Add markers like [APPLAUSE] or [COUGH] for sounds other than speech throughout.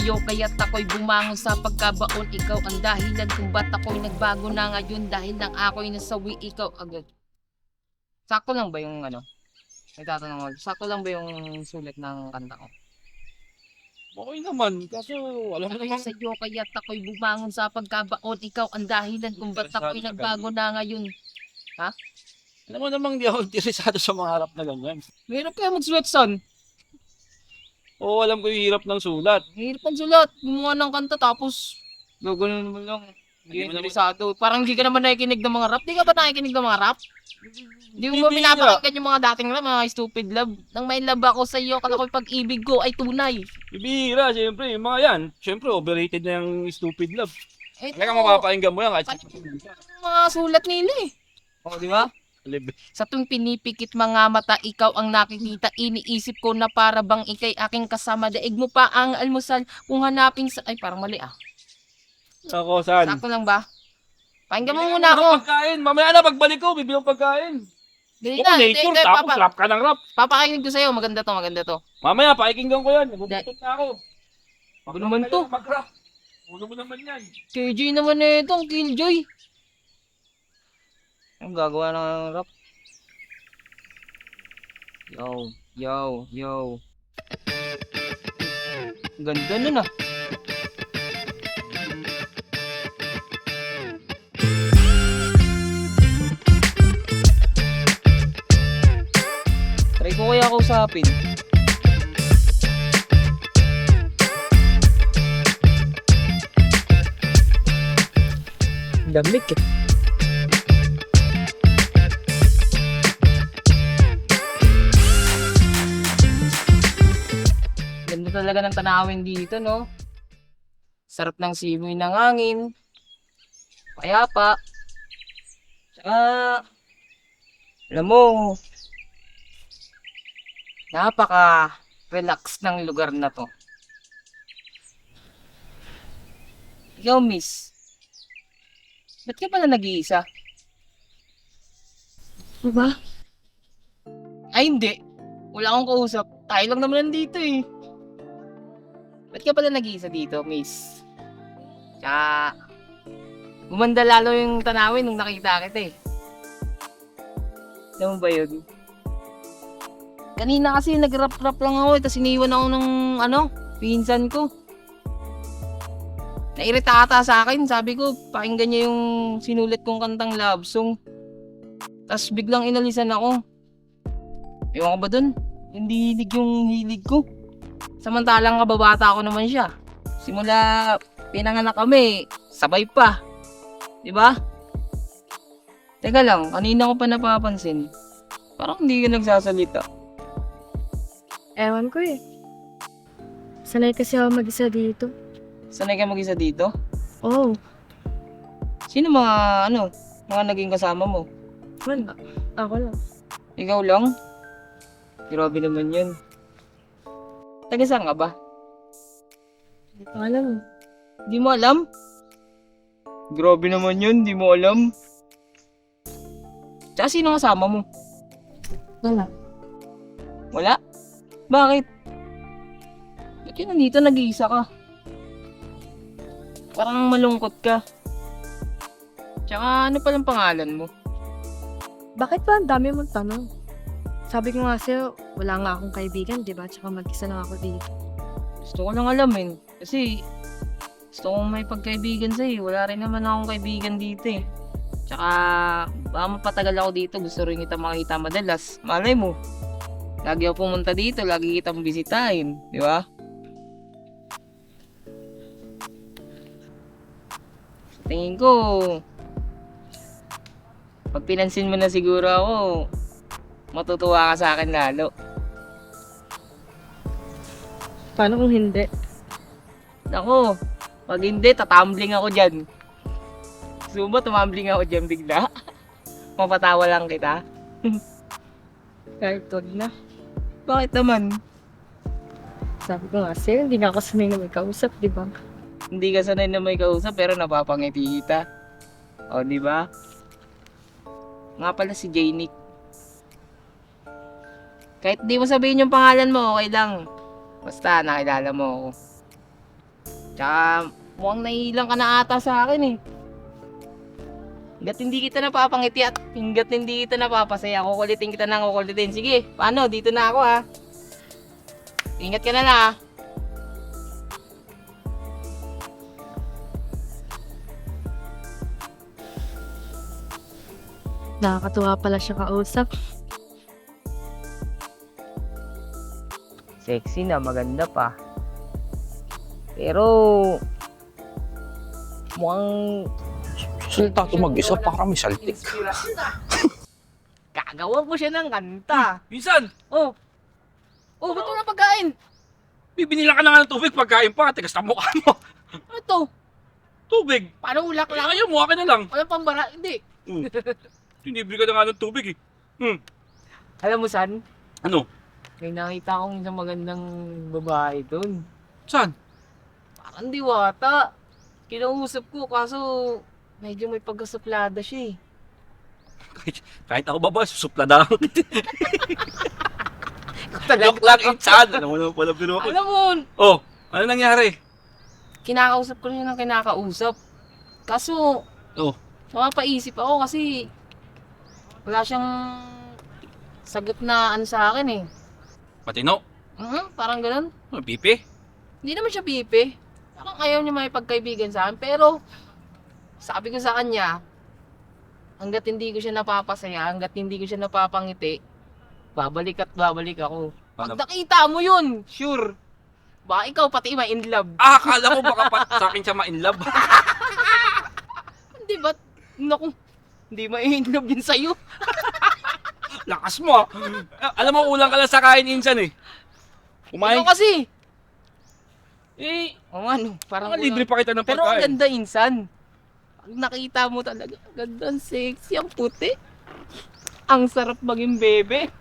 Sa'yo kaya't ako'y bumangon sa pagkabaon Ikaw ang dahilan kung ba't ako'y nagbago na ngayon Dahil nang ako'y nasawi ikaw agad Sakto lang ba yung ano? May tatanong ako. Sakto lang ba yung sulit ng kanta ko? Okay naman, kaso wala Dahil namang... sa'yo kaya't ako'y bumangon sa pagkabaon Ikaw ang dahilan kung ba't ako'y nagbago na ngayon Alam mo namang di ako interesado sa mga harap na ganyan. Mahirap kaya mag-sweat son Oo, alam ko yung hirap ng sulat. Mahirap ang sulat. Gumawa ng kanta tapos gagawin mo lang. Hindi Hindi mo naman- interesado. Parang hindi ka naman nakikinig ng mga rap. Di ka ba nakikinig ng mga rap? Di mo ba pinapakinggan yung mga dating rap, mga stupid love? Nang may love ako sa iyo, kala ko yung pag-ibig ko ay tunay. Bibihira, siyempre. Yung mga yan, siyempre overrated na yung stupid love. Eh, Talaga mapapakinggan mo yan kahit mga sulat nila eh. O, di ba? Sa tuwing pinipikit mga mata, ikaw ang nakikita. Iniisip ko na para bang ikay aking kasama. Daig mo pa ang almusal kung hanapin sa... Ay, parang mali ah. Ako, saan? Sakto lang ba? Pakinggan mo muna ako. Pagkain. Mamaya na, pagbalik ko, bibili ng pagkain. Dali na, nature, hindi, hindi, tapos papa, rap ka ng rap. papakinggan ko sa'yo. Maganda to, maganda to. Mamaya, pakikinggan ko yan. Nabubutot na ako. Ano naman to? Mag-rap. Ulo mo naman yan. KJ naman na ito, ang killjoy. Ang gagawa ng rap. Yo, yo, yo. Ganda nun ah. Try ko kaya kausapin. Lamig eh. Talaga ng tanawin dito, no? Sarap ng simoy ng hangin. Payapa. Tsaka, alam mo, napaka-relax ng lugar na to. Ikaw, miss. Ba't ka pala nag-iisa? Diba? Ay, hindi. Wala akong kausap. Tayo lang naman nandito eh. Ba't ka pala nag-iisa dito, miss? Tsaka, gumanda lalo yung tanawin nung nakita kita eh. Alam mo ba yun? Kanina kasi nag-rap-rap lang ako eh, tapos iniwan ako ng ano, pinsan ko. Nairita ata sa akin, sabi ko, pakinggan niya yung sinulit kong kantang love song. Tapos biglang inalisan ako. Ewan ko ba dun? Hindi hilig yung hilig ko. Samantalang kababata ko naman siya. Simula pinanganak kami, sabay pa. 'Di ba? Teka lang, kanina ko pa napapansin. Parang hindi ka nagsasalita. Ewan ko eh. Sanay kasi ako mag-isa dito. Sanay ka mag-isa dito? Oh, Sino mga, ano, mga naging kasama mo? wala. Ako lang. Ikaw lang? Grabe naman yun. Taga saan ka ba? Hindi ko alam. Di mo alam? Grabe naman yun, di mo alam. Tsaka sino kasama mo? Wala. Wala? Bakit? Ba't yun nandito nag-iisa ka? Parang malungkot ka. Tsaka ano palang pangalan mo? Bakit ba ang dami mong tanong? Sabi ko nga sa'yo, wala nga akong kaibigan, di ba? Tsaka mag-isa lang ako dito. Gusto ko lang alamin. Kasi gusto kong may pagkaibigan sa'yo. Wala rin naman akong kaibigan dito eh. Tsaka baka mapatagal ako dito. Gusto rin kita makita madalas. Malay mo. Lagi ako pumunta dito. Lagi kitang bisitahin. Di ba? Tingin ko, pag pinansin mo na siguro ako, matutuwa ka sa akin lalo. Paano kung hindi? Ako, pag hindi, tatambling ako dyan. Gusto mo ba tumambling ako dyan bigla? [LAUGHS] Mapatawa lang kita. [LAUGHS] Kahit wag na. Bakit naman? Sabi ko nga sa'yo, hindi nga ako sanay na may kausap, di ba? Hindi ka sanay na may kausap pero napapangiti kita. O, di ba? Nga pala si Janick. Kahit di mo sabihin yung pangalan mo, okay lang. Basta nakilala mo ako. Tsaka mukhang naiilang ka na ata sa akin eh. Hinggat hindi kita napapangiti at hinggat hindi kita napapasaya, kukulitin kita nang kukulitin. Sige, paano? Dito na ako ha. Ingat ka na na ha. Nakakatuwa pala siya kausap. Sexy na, maganda pa. Pero, mukhang Salta to mag-isa para may saltik. [LAUGHS] Gagawa ko siya ng kanta. Minsan, Oh. Oh, ba't wala pagkain? bibinila ka na nga ng tubig pagkain pa. Tigas na mukha mo. Ano to? Tubig. Paano ulak lang? ayaw mo, akin na lang. Walang pambara. Hindi. Tinibili ka na nga ng tubig eh. Hmm. Alam mo, San? Ano? May nakita akong isang magandang babae doon. Saan? Parang diwata. Kinausap ko, kaso medyo may pagkasuplada siya eh. Kahit, kahit ako baba, susupla na ako. [LAUGHS] Talaga. Joke lang, insan. Alam mo naman pala biro ako. Alam mo, Oh, ano nangyari? kinakausap ko rin ng kinakausap. Kaso, Oh. napapaisip ako kasi wala siyang sagot na ano sa akin eh. Matino? Mhm, parang ganun. Oh, pipi? Hindi naman siya pipi. Parang ayaw niya may pagkaibigan sa akin. Pero, sabi ko sa kanya, hanggat hindi ko siya napapasaya, hanggat hindi ko siya napapangiti, babalik at babalik ako. Pag nakita mo yun, sure. Baka ikaw pati ma in love. Ah, akala ko baka pa, sa akin siya ma-in love. [LAUGHS] Hindi ba? Naku, hindi ma in love din sa'yo. [LAUGHS] Lakas mo ah. Ah, Alam mo, ulang ka lang sa kain insan eh. Kumain. Ikaw kasi. Eh, O ano, parang parang libre pa kita ng Pero ang pagkain. ganda insan. Pag nakita mo talaga, ang ganda, ang sexy, ang puti. Ang sarap maging bebe.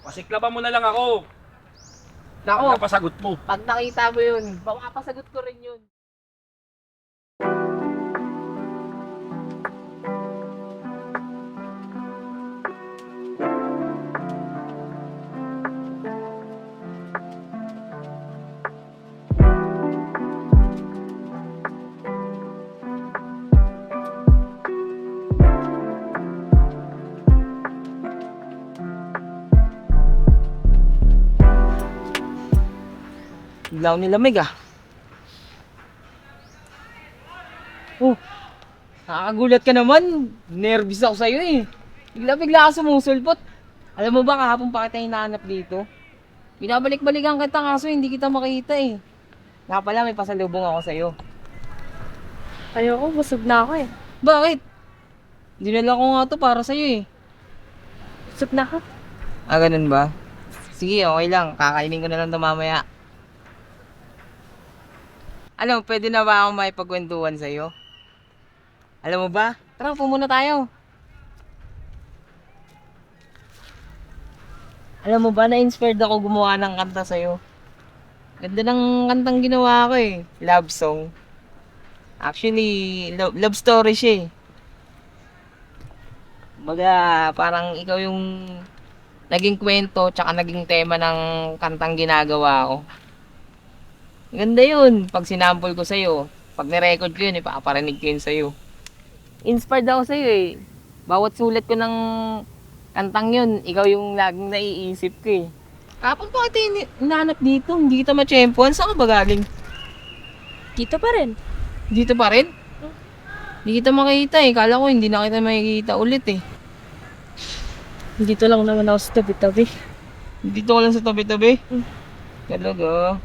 Pasiklaban mo na lang ako. Nako, Napasagot mo. pag nakita mo yun, mapapasagot ko rin yun. Bigla ako nilamig ah. Oh, nakakagulat ka naman. Nervous ako sa'yo eh. Bigla-bigla ka sumusulpot. Alam mo ba kahapon pa kita hinahanap dito? Binabalik-balikan kita kaso hindi kita makita eh. Nga pala may pasalubong ako sa'yo. Ayoko, busog na ako eh. Bakit? Dinala ko nga to para sa'yo eh. Busog na ako. Ah, ganun ba? Sige, okay lang. Kakainin ko na lang ito mamaya. Ano, pwede na ba ako may pagkwentuhan sa'yo? Alam mo ba? Tara, upo muna tayo. Alam mo ba, na-inspired ako gumawa ng kanta sa'yo. Ganda ng kantang ginawa ko eh. Love song. Actually, love, love story siya eh. Baga, parang ikaw yung naging kwento tsaka naging tema ng kantang ginagawa ko. Ganda yun. Pag sinample ko sa'yo, pag nirecord ko yun, ipaparinig ko yun sa'yo. Inspired ako sa'yo eh. Bawat sulat ko ng kantang yun, ikaw yung laging naiisip ko eh. Kapag pa kita ini- hinahanap dito, hindi kita ma-champion, saan ka ba galing? Dito pa rin. Dito pa rin? Hindi kita makita eh. Kala ko hindi na kita makikita ulit eh. Dito lang naman ako sa tabi-tabi. Dito ka lang sa tabi-tabi? Mm. Talaga.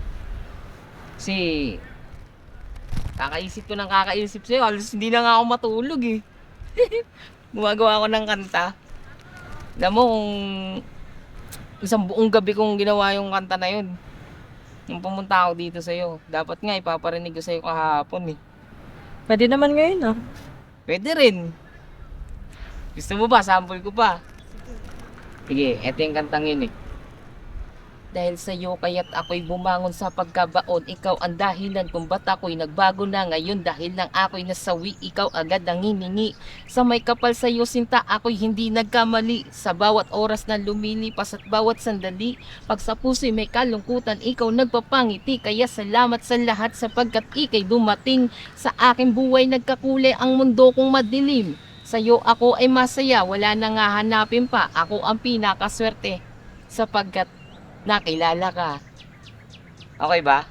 Kasi, kakaisip ko ng kakaisip sa'yo. Halos hindi na nga ako matulog eh. [LAUGHS] Gumagawa ako ng kanta. Alam mo kung isang buong gabi kong ginawa yung kanta na yun. Nung pumunta ako dito sa'yo. Dapat nga ipaparinig ko sa'yo kahapon eh. Pwede naman ngayon ah. Pwede rin. Gusto mo ba? Sample ko pa. Sige, eto yung kantang yun eh. Dahil sa iyo kaya't ako'y bumangon sa pagkabaon. Ikaw ang dahilan kung ba't ako'y nagbago na ngayon. Dahil lang ako'y nasawi, ikaw agad ang hiningi. Sa may kapal sa iyo sinta, ako'y hindi nagkamali. Sa bawat oras na lumilipas at bawat sandali. Pag sa puso'y may kalungkutan, ikaw nagpapangiti. Kaya salamat sa lahat sapagkat ikay dumating. Sa aking buhay nagkakulay ang mundo kong madilim. Sa'yo ako ay masaya, wala nang hahanapin pa. Ako ang pinakaswerte sapagkat nakilala ka. Okay ba?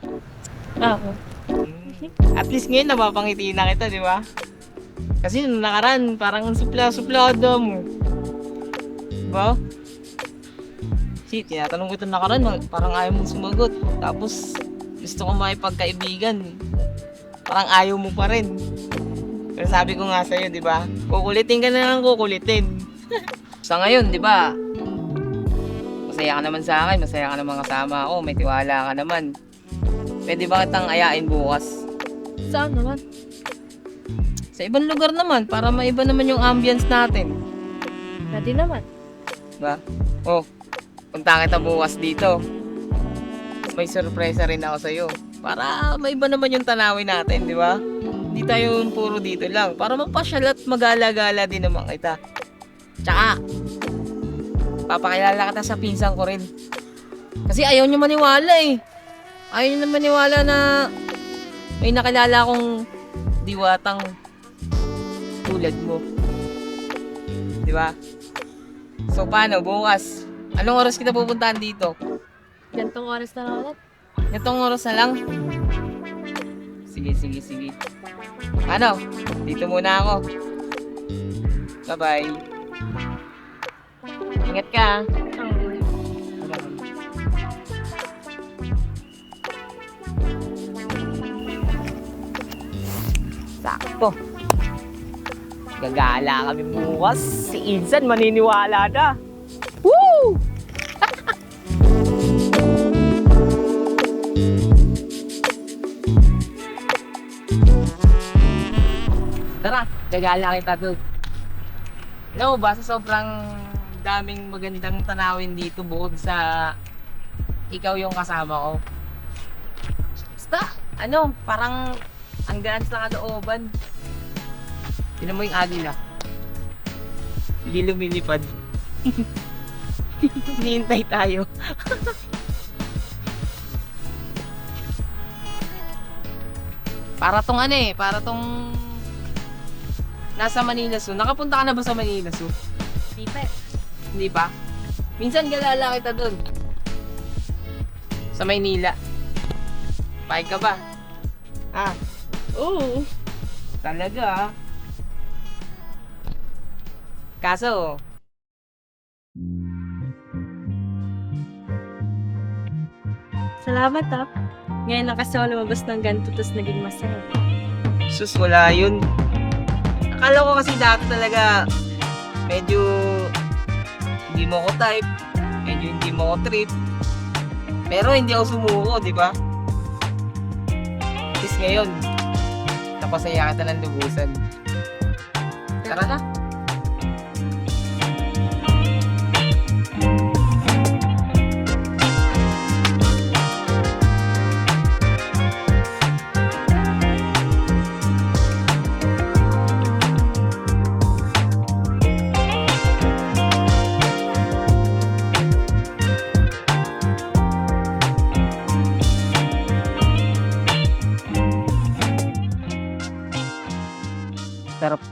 Ako. At least ngayon napapangiti na kita, di ba? Kasi nung nakaraan, parang supla-suplado mo. Di ba? Si, tinatanong ko ito nakaraan, parang ayaw mong sumagot. Tapos, gusto ko makipagkaibigan. Parang ayaw mo pa rin. Pero sabi ko nga sa'yo, di ba? Kukulitin ka na lang kukulitin. [LAUGHS] Sa ngayon, di ba? Masaya ka naman sa akin, masaya ka naman kasama ako, may tiwala ka naman. Pwede ba kitang ayain bukas? Saan naman? Sa ibang lugar naman, para maiba naman yung ambience natin. Pwede naman. Diba? Oh, punta kita bukas dito. May sorpresa rin ako sa'yo. Para maiba naman yung tanawin natin, di ba? Hindi tayo puro dito lang. Para mapasyal at magala-gala din naman kita. Tsaka, papakilala kita sa pinsan ko rin. Kasi ayaw niyo maniwala eh. Ayaw niyo na maniwala na may nakilala akong diwatang tulad mo. Di ba? So paano, bukas? Anong oras kita pupuntahan dito? Gantong oras na lang ulit. Itong oras na lang? Sige, sige, sige. Ano? Dito muna ako. Bye-bye. Ingat ka. Sakto. Gagala kami bukas. Si Insan maniniwala na. Woo! [LAUGHS] Tara, gagala kita doon. Alam mo ba, sa sobrang daming magandang tanawin dito bukod sa ikaw yung kasama ko. Basta, ano, parang ang gaan sa kalooban. Tinan mo yung agila. Hindi lumilipad. [LAUGHS] Hinihintay tayo. [LAUGHS] para tong ano eh, para tong nasa Manila Zoo. Nakapunta ka na ba sa Manila Zoo? Di pa. Hindi pa? Minsan galala kita dun. Sa Maynila. Pahig ka ba? Ah, Oo. talaga ah. Kaso, Salamat ah. Ngayon na kasi ako lumabas ng ganito tapos naging masaya. sus wala yun. Akala ko kasi dati talaga medyo hindi mo ko type, medyo hindi mo ko trip. Pero hindi ako sumuko, di ba? At least ngayon, napasaya kita ng lubusan. Tara na.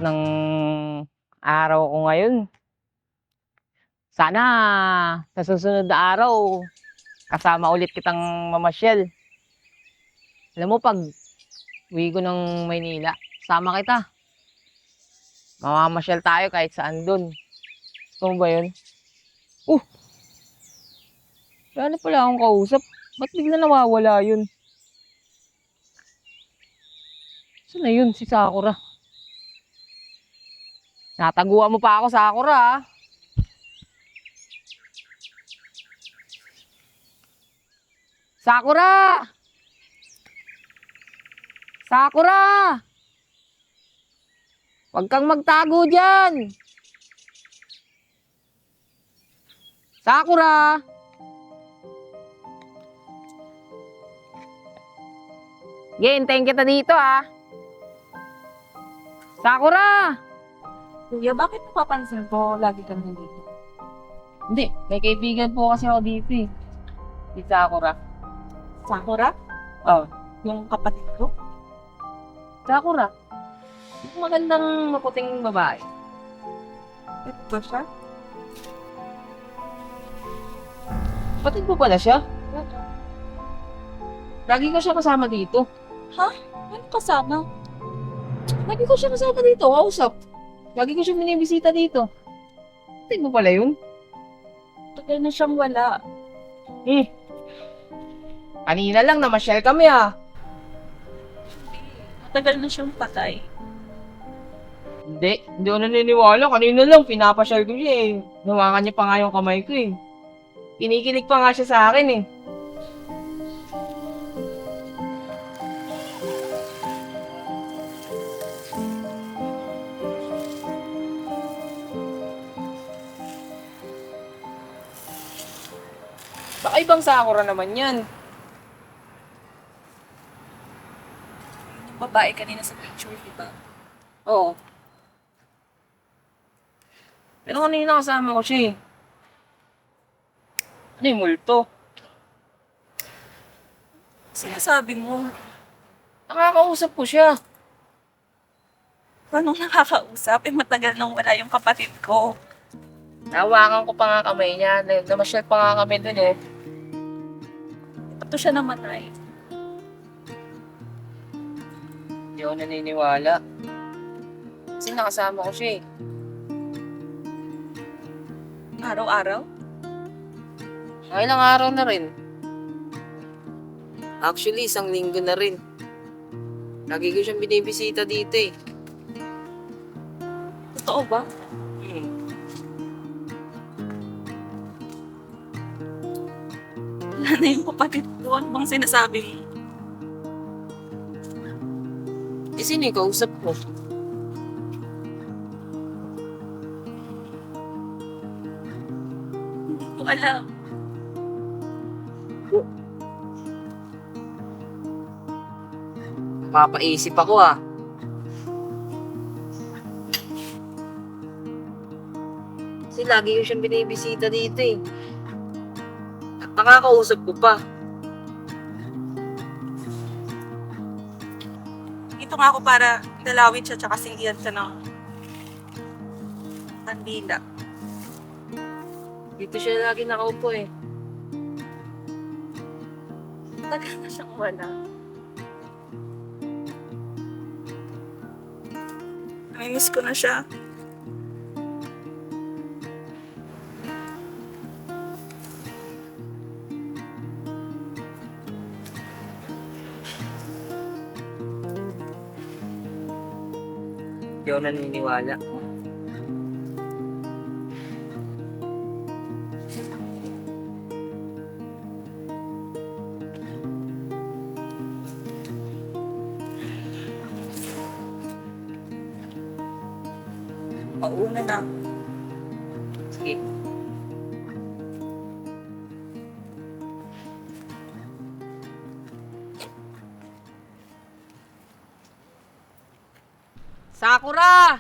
Ng araw ko ngayon. Sana sa susunod na araw, kasama ulit kitang mamasyal. Alam mo, pag uwi ko ng Maynila, sama kita. Mamamasyal tayo kahit saan dun. Gusto mo ba yun? Uh! Wala pala akong kausap. Ba't bigla nawawala yun? Saan na yun si Sakura? Nataguan mo pa ako sa akura. Sakura! Sakura! Huwag kang magtago dyan! Sakura! Sige, hintayin kita dito ah. Sakura! Sakura! Kuya, bakit napapansin ko lagi kang nandito? Hindi, may kaibigan po kasi ako dito eh. Si Sakura. Sakura? Oh, Yung kapatid ko? Sakura. Yung magandang maputing babae. Ito siya? Patid mo pala siya? Lagi ko siya kasama dito. Ano kasama? Lagi ko siya kasama dito, kausap. Lagi ko siya binibisita dito. Patid mo pala yun? Tagal na siyang wala. Eh. Kanina lang namasyal kami ah. Tagal na siyang patay. Hindi, hindi ako naniniwala. Kanina lang, pinapasyal ko siya eh. Nawakan niya pa nga yung kamay ko eh. Kinikilig pa nga siya sa akin eh. Baka ibang Sakura naman yan. Yung babae kanina sa picture, di ba? Oo. Pero kanina kasama ko siya eh. Ano yung multo? Sinasabi mo, Nakakausap ko siya. paano nakakausap? Eh, matagal nang wala yung kapatid ko. Nawakan ko pa nga kamay niya. Na- Namasyal pa nga kami dun eh. Ito siya namatay. Hindi ako naniniwala. Kasi nakasama ko siya eh. Araw-araw? Mga ilang araw na rin. Actually, isang linggo na rin. Lagi ko siyang binibisita dito eh. Totoo ba? Wala na yung kapatid ko. Ano bang sinasabi mo? Eh, sino yung kausap mo? Hindi ko alam. Papaisip ako ah. Kasi lagi ko siyang binibisita dito eh. Nakakausap ko pa. Ito nga ako para dalawin siya tsaka singgihan siya ng kandila. Dito siya lagi nakaupo eh. Tagal na siyang wala. Namimiss ko na siya. Hindi ako naniniwala. Mauna na. Sige. Sakura!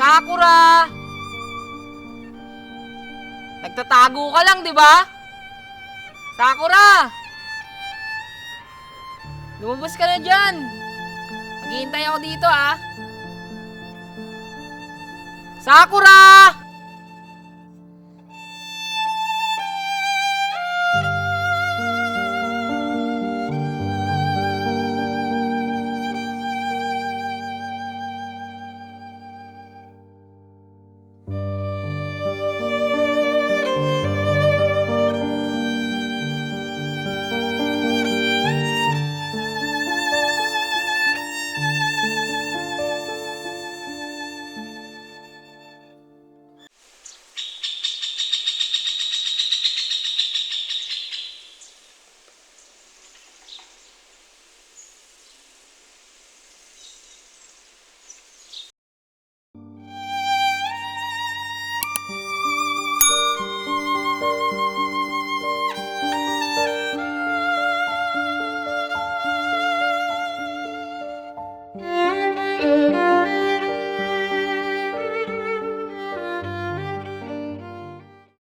Sakura! Nagtatago ka lang, di ba? Sakura! Lumabas ka na dyan! Maghihintay ako dito, ah! Sakura!